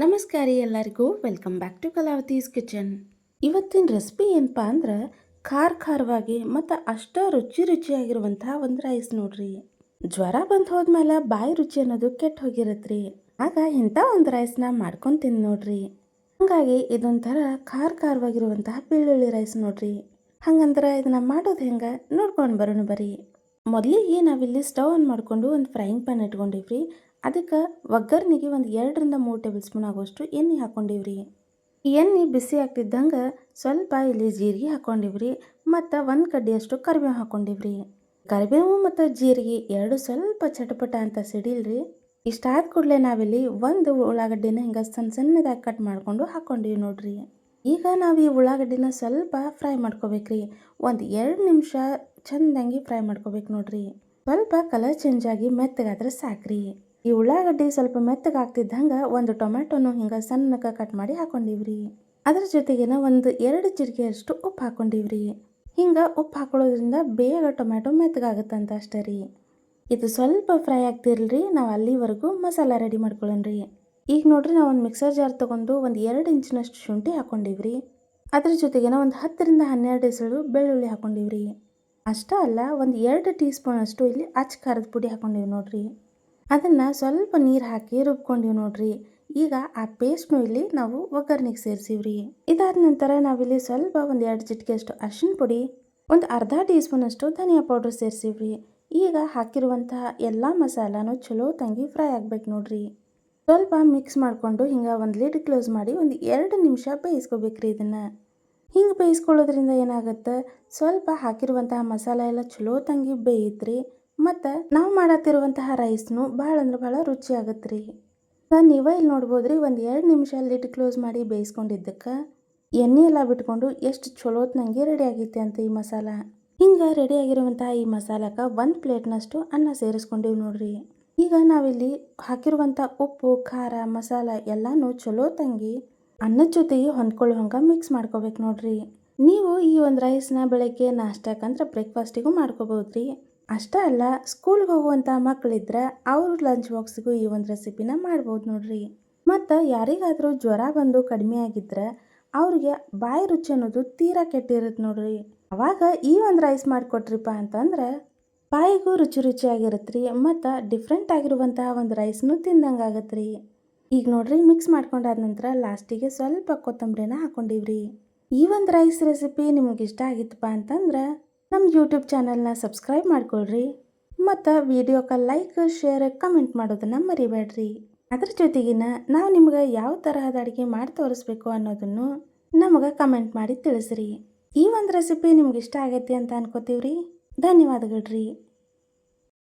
ನಮಸ್ಕಾರ ಎಲ್ಲರಿಗೂ. Welcome back to Kalavati's kitchen ಇವತ್ತಿನ ರೆಸಿಪಿ ಏನಪ್ಪಾ ಅಂದ್ರೆ ಖಾರ ಖಾರವಾಗಿ ಮತ್ತು ಅಷ್ಟ ರುಚಿ ರುಚಿಯಾಗಿರುವಂತಹ ಒಂದು ರೈಸ್ ನೋಡ್ರಿ. ಜ್ವರ ಬಂದು ಹೋದ್ಮೇಲೆ ಬಾಯಿ ರುಚಿ ಅನ್ನೋದು ಕೆಟ್ಟ ಹೋಗಿರತ್ರಿ. ಆಗ ಇಂಥ ಒಂದು ರೈಸ್ನ ಮಾಡ್ಕೊಂಡು ತಿಂದು ನೋಡ್ರಿ. ಹಾಗಾಗಿ ಇದೊಂಥರ ಖಾರ ಖಾರವಾಗಿರುವಂತಹ ಬೆಳ್ಳುಳ್ಳಿ ರೈಸ್ ನೋಡ್ರಿ. ಹಂಗಂದ್ರೆ ಇದನ್ನ ಮಾಡೋದು ಹೆಂಗೆ ನೋಡ್ಕೊಂಡು ಬರೋಣ ಬರ್ರಿ ಮೊದಲಿಗೆ ನಾವಿಲ್ಲಿ ಸ್ಟವ್ ಆನ್ ಮಾಡಿಕೊಂಡು ಒಂದು ಫ್ರೈಯಿಂಗ್ ಪ್ಯಾನ್ ಇಟ್ಕೊಂಡಿವ್ರಿ. ಅದಕ್ಕೆ ಒಗ್ಗರ್ನಿಗೆ ಒಂದು ಎರಡರಿಂದ ಮೂರು ಟೇಬಲ್ ಸ್ಪೂನ್ ಆಗೋಷ್ಟು ಎಣ್ಣೆ ಹಾಕ್ಕೊಂಡಿವ್ರಿ. ಎಣ್ಣೆ ಬಿಸಿ ಆಗ್ತಿದ್ದಂಗೆ ಸ್ವಲ್ಪ ಇಲ್ಲಿ ಜೀರಿಗೆ ಹಾಕ್ಕೊಂಡಿವ್ರಿ ಮತ್ತು ಒಂದು ಕಡ್ಡಿಯಷ್ಟು ಕರಿಬೇವು ಹಾಕ್ಕೊಂಡಿವ್ರಿ. ಕರಿಬೇವು ಮತ್ತು ಜೀರಿಗೆ ಎರಡು ಸ್ವಲ್ಪ ಚಟಪಟ ಅಂತ ಸಿಡಿಲ್ರಿ. ಇಷ್ಟಾದ ಕೂಡಲೇ ನಾವಿಲ್ಲಿ ಒಂದು ಉಳ್ಳಾಗಡ್ಡಿನ ಹಿಂಗೆ ಸಣ್ಣ ಸಣ್ಣದಾಗಿ ಕಟ್ ಮಾಡಿಕೊಂಡು ಹಾಕ್ಕೊಂಡಿವಿ ನೋಡ್ರಿ. ಈಗ ನಾವು ಈ ಉಳ್ಳಾಗಡ್ಡಿನ ಸ್ವಲ್ಪ ಫ್ರೈ ಮಾಡ್ಕೋಬೇಕ್ರಿ. ಒಂದು ಎರಡು ನಿಮಿಷ ಚಂದಂಗಿ ಫ್ರೈ ಮಾಡ್ಕೋಬೇಕು ನೋಡ್ರಿ. ಸ್ವಲ್ಪ ಕಲರ್ ಚೇಂಜ್ ಆಗಿ ಮೆತ್ತಗಾದ್ರೆ ಸಾಕ್ರಿ. ಈ ಉಳ್ಳಾಗಡ್ಡಿ ಸ್ವಲ್ಪ ಮೆತ್ತಗಾಗ್ತಿದ್ದಂಗೆ ಒಂದು ಟೊಮೆಟೊನು ಹಿಂಗೆ ಸಣ್ಣಕ್ಕೆ ಕಟ್ ಮಾಡಿ ಹಾಕೊಂಡಿವ್ರಿ. ಅದ್ರ ಜೊತೆಗೇನ ಒಂದು ಎರಡು ಚಿಟಿಕೆಯಷ್ಟು ಉಪ್ಪು ಹಾಕೊಂಡಿವ್ರಿ. ಹಿಂಗೆ ಉಪ್ಪು ಹಾಕೊಳ್ಳೋದ್ರಿಂದ ಬೇಗ ಟೊಮೆಟೊ ಮೆತ್ತಗಾಗುತ್ತಂತ ಅಷ್ಟೇ ರೀ. ಇದು ಸ್ವಲ್ಪ ಫ್ರೈ ಆಗ್ತಿರಲ್ರಿ, ನಾವು ಅಲ್ಲಿವರೆಗೂ ಮಸಾಲ ರೆಡಿ ಮಾಡ್ಕೊಳ್ಳೋಣ್ರಿ ಈಗ ನೋಡ್ರಿ ನಾವು ಒಂದು ಮಿಕ್ಸರ್ ಜಾರ್ ತೊಗೊಂಡು ಒಂದು ಎರಡು ಇಂಚಿನಷ್ಟು ಶುಂಠಿ ಹಾಕೊಂಡಿವ್ರಿ. ಅದ್ರ ನಾವು ಒಂದು ಹತ್ತರಿಂದ ಹನ್ನೆರಡು ಎಸಳು ಬೆಳ್ಳುಳ್ಳಿ ಹಾಕೊಂಡಿವ್ರಿ. ಅಷ್ಟೇ ಅಲ್ಲ, ಒಂದು ಎರಡು ಟೀ ಸ್ಪೂನಷ್ಟು ಇಲ್ಲಿ ಅಚ್ಚ ಖಾರದ ಪುಡಿ ಹಾಕೊಂಡಿವಿ ನೋಡ್ರಿ. ಅದನ್ನು ಸ್ವಲ್ಪ ನೀರು ಹಾಕಿ ರುಬ್ಕೊಂಡಿವಿ ನೋಡ್ರಿ. ಈಗ ಆ ಪೇಸ್ಟ್ನು ಇಲ್ಲಿ ನಾವು ಒಗ್ಗರಣೆಗೆ ಸೇರಿಸಿವ್ರಿ. ಇದಾದ ನಂತರ ನಾವಿಲ್ಲಿ ಸ್ವಲ್ಪ ಒಂದು ಎರಡು ಚಿಟಿಕೆಯಷ್ಟು ಅರಿಶಿನ ಪುಡಿ, ಒಂದು ಅರ್ಧ ಟೀ ಸ್ಪೂನಷ್ಟು ಧನಿಯಾ ಪೌಡ್ರ್ ಸೇರಿಸಿವ್ರಿ. ಈಗ ಹಾಕಿರುವಂತಹ ಎಲ್ಲ ಮಸಾಲಾನು ಚಲೋ ತಂಗಿ ಫ್ರೈ ಆಗ್ಬೇಕು ನೋಡ್ರಿ. ಸ್ವಲ್ಪ ಮಿಕ್ಸ್ ಮಾಡಿಕೊಂಡು ಹಿಂಗೆ ಒಂದು ಲಿಡ್ ಕ್ಲೋಸ್ ಮಾಡಿ ಒಂದು ಎರಡು ನಿಮಿಷ ಬೇಯಿಸ್ಕೋಬೇಕ್ರಿ ಇದನ್ನು. ಹಿಂಗೆ ಬೇಯಿಸ್ಕೊಳ್ಳೋದ್ರಿಂದ ಏನಾಗುತ್ತೆ? ಸ್ವಲ್ಪ ಹಾಕಿರುವಂತಹ ಮಸಾಲೆ ಎಲ್ಲ ಚಲೋ ತಂಗಿ ಬೇಯಿತ್ರಿ. ಮತ್ತು ನಾವು ಮಾಡತ್ತಿರುವಂತಹ ರೈಸ್ನು ಭಾಳ ಅಂದ್ರೆ ಭಾಳ ರುಚಿ ಆಗತ್ತೆ ರೀ ಈಗ ನೀವೇ ಇಲ್ಲಿ ನೋಡ್ಬೋದು ರೀ ಒಂದು ಎರಡು ನಿಮಿಷ ಲಿಡ್ ಕ್ಲೋಸ್ ಮಾಡಿ ಬೇಯಿಸ್ಕೊಂಡಿದ್ದಕ್ಕೆ ಎಣ್ಣೆ ಎಲ್ಲ ಬಿಟ್ಕೊಂಡು ಎಷ್ಟು ಚಲೋತ್ನಂಗೆ ರೆಡಿ ಆಗೈತೆ ಅಂತ ಈ ಮಸಾಲ. ಹಿಂಗೆ ರೆಡಿ ಆಗಿರುವಂತಹ ಈ ಮಸಾಲಕ್ಕೆ ಒಂದು ಪ್ಲೇಟ್ನಷ್ಟು ಅನ್ನ ಸೇರಿಸ್ಕೊಂಡಿವಿ ನೋಡ್ರಿ. ಈಗ ನಾವಿಲ್ಲಿ ಹಾಕಿರುವಂಥ ಉಪ್ಪು, ಖಾರ, ಮಸಾಲ ಎಲ್ಲನೂ ಚಲೋ ತಂಗಿ ಅನ್ನದ ಜೊತೆಗೆ ಹೊಂದ್ಕೊಳ್ಳೋ ಹಂಗೆ ಮಿಕ್ಸ್ ಮಾಡ್ಕೋಬೇಕು ನೋಡ್ರಿ. ನೀವು ಈ ಒಂದು ರೈಸ್ನ ಬೆಳಗ್ಗೆ ನಾಷ್ಟಕ್ಕಂದ್ರೆ ಬ್ರೇಕ್ಫಾಸ್ಟಿಗೂ ಮಾಡ್ಕೋಬೋದು ರೀ ಅಷ್ಟೇ ಅಲ್ಲ ಸ್ಕೂಲ್ಗೆ ಹೋಗುವಂಥ ಮಕ್ಕಳಿದ್ರೆ ಅವ್ರ ಲಂಚ್ ಬಾಕ್ಸ್ಗೂ ಈ ಒಂದು ರೆಸಿಪಿನ ಮಾಡ್ಬೋದು ನೋಡ್ರಿ. ಮತ್ತು ಯಾರಿಗಾದರೂ ಜ್ವರ ಬಂದು ಕಡಿಮೆ ಆಗಿದ್ರೆ ಅವ್ರಿಗೆ ಬಾಯಿ ರುಚಿ ಅನ್ನೋದು ತೀರಾ ಕೆಟ್ಟಿರುತ್ತೆ ನೋಡ್ರಿ. ಅವಾಗ ಈ ಒಂದು ರೈಸ್ ಮಾಡಿಕೊಟ್ರಿಪ್ಪ ಅಂತಂದ್ರೆ ಬಾಯಿಗೂ ರುಚಿ ರುಚಿಯಾಗಿರುತ್ತೆ ರೀ ಮತ್ತು ಡಿಫ್ರೆಂಟ್ ಆಗಿರುವಂತಹ ಒಂದು ರೈಸ್ನು ತಿಂದಂಗೆ ಆಗತ್ತೆ ರೀ ಈಗ ನೋಡ್ರಿ ಮಿಕ್ಸ್ ಮಾಡ್ಕೊಂಡಾದ ನಂತರ ಲಾಸ್ಟಿಗೆ ಸ್ವಲ್ಪ ಕೊತ್ತಂಬರಿನ ಹಾಕೊಂಡಿವ್ರಿ. ಈ ಒಂದು ರೈಸ್ ರೆಸಿಪಿ ನಿಮ್ಗೆ ಇಷ್ಟ ಆಗಿತ್ತಪ್ಪ ಅಂತಂದ್ರೆ ನಮ್ಮ ಯೂಟ್ಯೂಬ್ ಚಾನಲ್ನ ಸಬ್ಸ್ಕ್ರೈಬ್ ಮಾಡ್ಕೊಳ್ರಿ, ಮತ್ತು ವಿಡಿಯೋಕ್ಕೆ ಲೈಕ್ ಶೇರ್ ಕಮೆಂಟ್ ಮಾಡೋದನ್ನು ಮರಿಬೇಡ್ರಿ. ಅದ್ರ ಜೊತೆಗಿನ ನಾವು ನಿಮ್ಗೆ ಯಾವ ತರಹದ ಅಡುಗೆ ಮಾಡಿ ತೋರಿಸ್ಬೇಕು ಅನ್ನೋದನ್ನು ನಮಗೆ ಕಮೆಂಟ್ ಮಾಡಿ ತಿಳಿಸ್ರಿ. ಈ ಒಂದು ರೆಸಿಪಿ ನಿಮ್ಗೆ ಇಷ್ಟ ಆಗೈತಿ ಅಂತ ಅನ್ಕೋತೀವ್ರಿ? ಧನ್ಯವಾದಗಳ್ರಿ